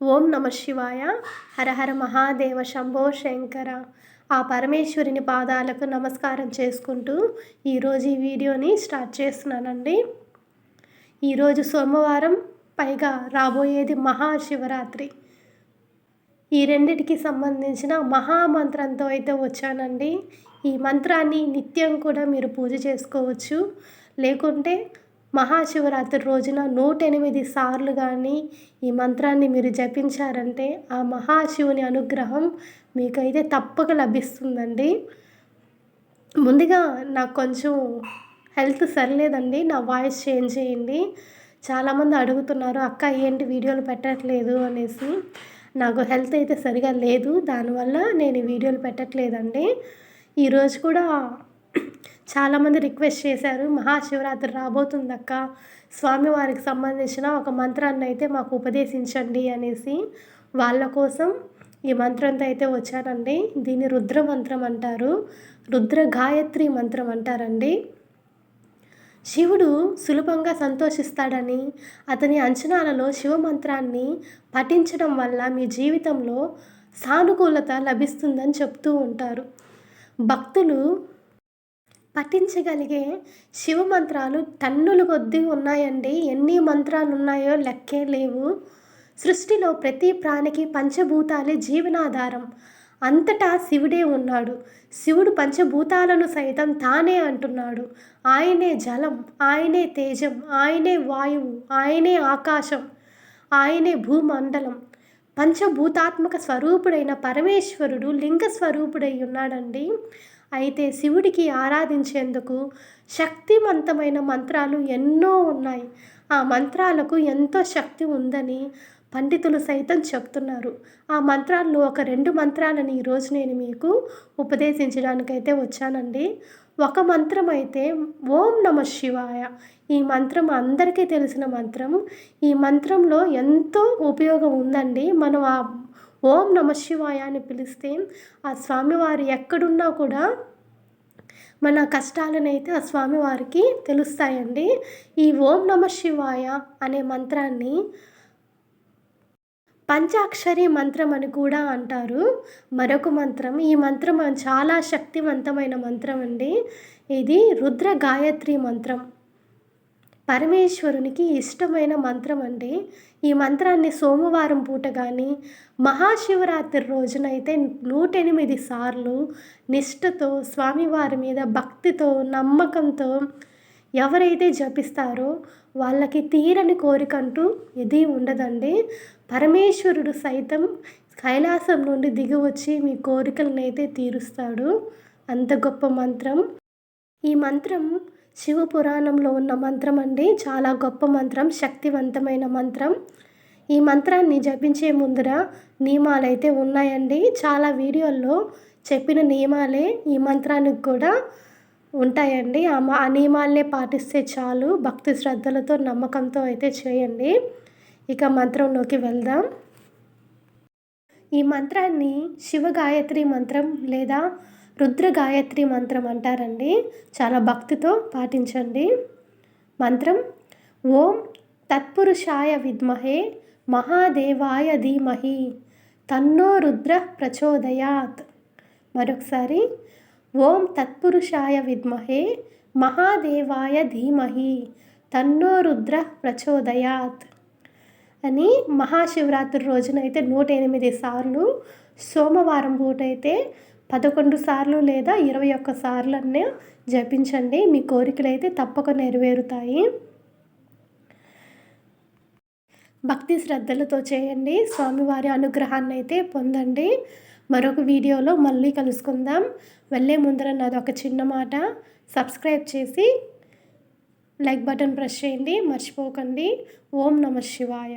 ఓం నమ శివాయ. హరహర మహాదేవ శంభో శంకర. ఆ పరమేశ్వరుని పాదాలకు నమస్కారం చేసుకుంటూ ఈరోజు ఈ వీడియోని స్టార్ట్ చేస్తున్నానండి. ఈరోజు సోమవారం పైగా రాబోయేది మహాశివరాత్రి. ఈ రెండిటికి సంబంధించిన మహామంత్రంతో అయితే వచ్చానండి. ఈ మంత్రాన్ని నిత్యం కూడా మీరు పూజ చేసుకోవచ్చు. లేకుంటే మహాశివరాత్రి రోజున నూట ఎనిమిది సార్లు కానీ ఈ మంత్రాన్ని మీరు జపించారంటే ఆ మహాశివుని అనుగ్రహం మీకైతే తప్పక లభిస్తుందండి. ముందుగా నాకు కొంచెం హెల్త్ సరిలేదండి. నా వాయిస్ చేంజ్ చేయండి. చాలామంది అడుగుతున్నారు అక్క ఏంటి వీడియోలు పెట్టట్లేదు? అనేసి. నాకు హెల్త్ అయితే సరిగా లేదు. దానివల్ల నేను వీడియోలు పెట్టట్లేదండి. ఈరోజు కూడా చాలామంది రిక్వెస్ట్ చేశారు మహాశివరాత్రి రాబోతుందక్క. స్వామివారికి సంబంధించిన ఒక మంత్రాన్ని అయితే మాకు ఉపదేశించండి అనేసి వాళ్ళ కోసం ఈ మంత్రంతో అయితే వచ్చానండి. దీన్ని రుద్ర మంత్రం అంటారు. రుద్ర గాయత్రి మంత్రం అంటారండి. శివుడు సులభంగా సంతోషిస్తాడని అతని అంచనాలలో శివ మంత్రాన్ని పఠించడం వల్ల మీ జీవితంలో సానుకూలత లభిస్తుందని చెప్తూ ఉంటారు. భక్తులు పఠించగలిగే శివ మంత్రాలు టన్నులు కొద్దీ ఉన్నాయండి. ఎన్ని మంత్రాలు ఉన్నాయో లెక్కే లేవు. సృష్టిలో ప్రతి ప్రాణికి పంచభూతాలే జీవనాధారం. అంతటా శివుడే ఉన్నాడు. శివుడు పంచభూతాలను సైతం తానే అంటున్నాడు. ఆయనే జలం ఆయనే తేజం ఆయనే వాయువు ఆయనే ఆకాశం ఆయనే భూమండలం. పంచభూతాత్మక స్వరూపుడైన పరమేశ్వరుడు లింగ స్వరూపుడై ఉన్నాడండి. అయితే శివుడికి ఆరాధించేందుకు శక్తివంతమైన మంత్రాలు ఎన్నో ఉన్నాయి. ఆ మంత్రాలకు ఎంతో శక్తి ఉందని పండితులు సైతం చెప్తున్నారు. ఆ మంత్రాల్లో ఒక రెండు మంత్రాలని ఈరోజు నేను మీకు ఉపదేశించడానికైతే వచ్చానండి. ఒక మంత్రం అయితే ఓం నమ శివాయ. ఈ మంత్రం అందరికీ తెలిసిన మంత్రం. ఈ మంత్రంలో ఎంతో ఉపయోగం ఉందండి. మనం ఆ ఓం నమ శివాయ అని పిలిస్తే ఆ స్వామివారు ఎక్కడున్నా కూడా మన కష్టాలనైతే ఆ స్వామివారికి తెలుస్తాయండి. ఈ ఓం నమ శివాయ అనే మంత్రాన్ని పంచాక్షరి మంత్రం అని కూడా అంటారు. మరొక మంత్రం ఈ మంత్రం చాలా శక్తివంతమైన మంత్రం అండి. ఇది రుద్ర గాయత్రి మంత్రం. పరమేశ్వరునికి ఇష్టమైన మంత్రం అండి ఈ మంత్రాన్ని సోమవారం పూట కానీ మహాశివరాత్రి రోజునైతే నూట ఎనిమిది సార్లు నిష్ఠతో స్వామివారి మీద భక్తితో నమ్మకంతో ఎవరైతే జపిస్తారో వాళ్ళకి తీరని కోరికంటూ ఇది ఉండదండి. పరమేశ్వరుడు సైతం కైలాసం నుండి దిగి వచ్చి మీ కోరికలనైతే తీరుస్తాడు. అంత గొప్ప మంత్రం. ఈ మంత్రం శివపురాణంలో ఉన్న మంత్రం అండి. చాలా గొప్ప మంత్రం శక్తివంతమైన మంత్రం. ఈ మంత్రాన్ని జపించే ముందర నియమాలు అయితే ఉన్నాయండి. చాలా వీడియోల్లో చెప్పిన నియమాలే ఈ మంత్రానికి కూడా ఉంటాయండి. ఆ ఆ నియమాలనే పాటిస్తే చాలు. భక్తి శ్రద్ధలతో నమ్మకంతో అయితే చేయండి. ఇక మంత్రంలోకి వెళ్దాం. ఈ మంత్రాన్ని శివ గాయత్రి మంత్రం లేదా రుద్ర గాయత్రి మంత్రం అంటారండి. చాలా భక్తితో పాటించండి. మంత్రం ఓం తత్పురుషాయ విద్మహే మహాదేవాయ ధీమహి తన్నో రుద్ర ప్రచోదయాత్. మరొకసారి ఓం తత్పురుషాయ విద్మహే మహాదేవాయ ధీమహి తన్నో రుద్ర ప్రచోదయాత్ అని మహాశివరాత్రి రోజునైతే నూట ఎనిమిది సార్లు సోమవారం పూట అయితే పదకొండు సార్లు లేదా ఇరవై ఒక్క సార్లనే జపించండి. మీ కోరికలు అయితే తప్పక నెరవేరుతాయి. భక్తి శ్రద్ధలతో చేయండి. స్వామివారి అనుగ్రహాన్ని అయితే పొందండి. మరొక వీడియోలో మళ్ళీ కలుసుకుందాం. వెళ్ళే ముందర నాది ఒక చిన్న మాట. సబ్స్క్రైబ్ చేసి లైక్ బటన్ ప్రెస్ చేయండి. మర్చిపోకండి. ఓం నమ శివాయ.